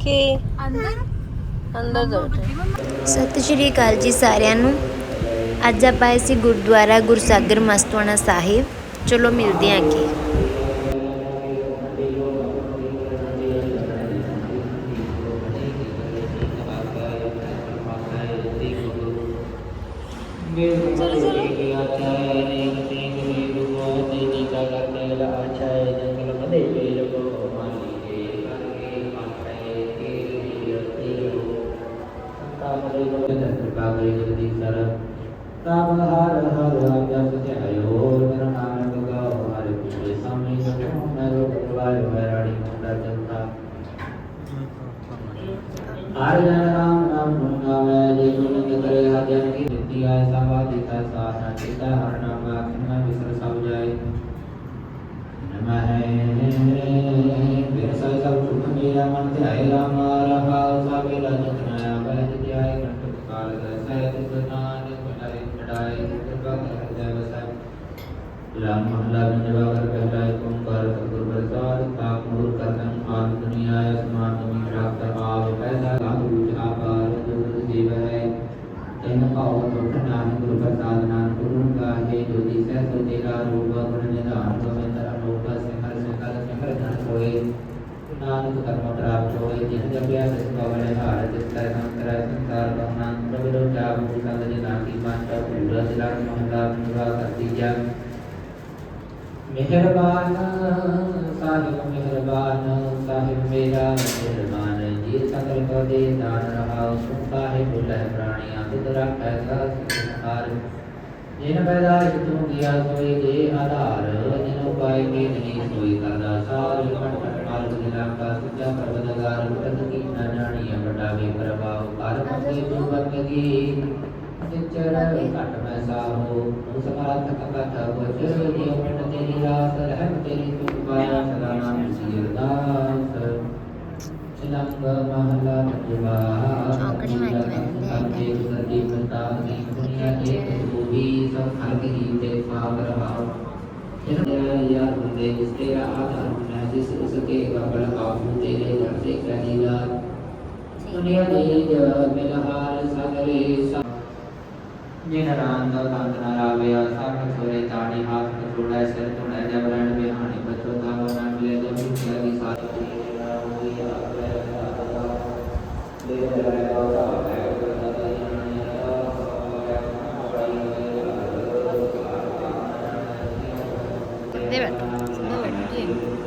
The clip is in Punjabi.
ਕਿ ਅੰਦਰ? ਅੰਦਰ ਜਾਓ ਸਤਿ ਸ਼੍ਰੀ ਅਕਾਲ ਜੀ ਸਾਰਿਆਂ ਨੂੰ। ਅੱਜ ਆਪਾਂ ਆਏ ਸੀ ਗੁਰਦੁਆਰਾ ਗੁਰਸਾਗਰ ਮਸਤਵਾਣਾ ਸਾਹਿਬ। ਚਲੋ ਮਿਲਦੇ ਹਾਂ ਅੱਗੇ। ਰਾਮ ਹਰ ਹਰ ਜਪ ਧਿਆਇਓ ਨਿਰਮਾਨ ਗਾਓ ਹਰ ਪਿਛੇ ਸਾਮੀ ਸਭੋ ਨਰੋ ਭਗਵਾਨ ਵੈਰਾੜੀ ਮੁੰਡਾ ਜਨਤਾ ਹਰ ਜਨ ਰਾਮ ਨਾਮ ਗੁਣ ਗਾਵੇ ਜੇ ਗੁਣ ਨਿਤ ਕਰੇ ਹਰ ਜਨ ਕੀ ਦਿੱਤੀ ਆਏ ਸਮਾਧਿ ਕਾ ਸਾਥ ਚਿਤਾ ਹਰ ਨਾਮ ਆਖਿਆ ਵਿਸਰ ਸਭ ਜਾਏ ਨਮਹਿ ਫਿਰ ਸਭ ਸਭ ਸੁਖ ਮੇਰਾ ਮਨ ਧਿਆਏ ਰਾਮ ਰਹਾਉ ਸਭੇ ਲਜਤ ਨਇਆ ਬਹਿ ਧਿਆਏ ਕੰਟ ਕਾਲ ਗਏ ਸਹਿਤ ਨਾਨਕ ਬਟਾਏ ਬਟਾਏ ਕਿਰਪਾ ਕਰ ਜੈ ਵਸੈ ਰਾਮ ਮਹਲਾ ਬਿੰਦਵਾ ਕਰ ਪਹਿਲਾ ਏਕ ਓੰਕਾਰ ਸਤਿਗੁਰ ਪ੍ਰਸਾਦ ਪਾਪ ਮੂਰ ਕਰਤਨ ਆਦ ਦੁਨੀਆ ਅਸਮਾਨ ਤੁਮੀ ਪ੍ਰਾਪਤ ਆਪ ਪੈਦਾ ਲਾਭ ਰੂਪ ਆਪਾਰ ਜੁਗਤ ਜੀਵ ਹੈ ਤਿਨ ਭਾਉ ਟੁੱਟ ਨਾਨਕ ਗੁਰ ਪ੍ਰਸਾਦ ਨਾਨਕ ਗੁਰੂ ਗਾਹੇ ਜੋਤੀ ਸਹਿ ਸੋ ਤੇਰਾ ਰੂਪ ਗੁਣ ਨਿਧਾਨ ਗੋਬਿੰਦ ਅਨੋਖ धर्म प्राप्तो यज्ञव्यासभवने भारतस्तरसंकर संसार बहनां प्रविरोधाभूषादजनाकी मात्र पुरुषजिला महला विवाहतीया मेहरबान। साहिब मेहरबान साहिब मेरा मेहरबान ये सकल को दे दान रहा सुन साहिब लह प्राणिया विदरा पैसा संहार जिन पैदा हितु किया सोए जे आधार ਕਰ ਮਤੀ ਤੂੰ ਬੰਦਗੀ ਨਿਚਰ ਘਟ ਮੈਂ ਸਾਹੋ ਉਸ ਮਾਤ ਕਥ ਬੁਝ ਜਿਉ ਮਿਟ ਤੇਰੀ ਰਾਸ ਰਹਿਮ ਤੇਰੀ ਤੁਕ ਪਾਇਆ ਸਦਾ ਨਾਮ ਸੀ ਅਰਦਾਸ ਚਲੰਗ ਮਹਲਾ ਤਜਵਾ ਚੌਂਕੜੀ ਮਾਰੀ ਮੈਂ ਲੈ ਸੱਚੇ ਸਦੀ ਮਤਾ ਦੀ ਦੁਨੀਆ ਏਕ ਸੂਹੀ ਸਭ ਖਲਕ ਹੀ ਤੇ ਪਾਪ ਰਹਾਉ ਜਿਨ ਦੁਨੀਆ ਦੇ ਜਗ ਮਿਲਹਾਰ ਸਗਰੇ ਜਿਨ ਰਾਮ ਦਾ ਕੰਤ ਨਾ ਰਾਵਿਆ ਸਾਖ ਸੋਰੇ ਤਾਣੀ ਹਾਥ ਕਟੋੜਾ ਸਿਰ ਧੁਣਾ ਜਬ ਰਣ ਬਿਹਾਣੀ ਬਚੋ ਦਾ ਨਾ ਮਿਲੇ ਜਬ ਮਿਲਿਆ ਦੀ ਸਾਥ ਹੋਈ ਆਵੇ ਦੇ ਦੇ ਦਾ ਦੇ ਬੈਠ ਦੇ ਬੈਠ ਜੀ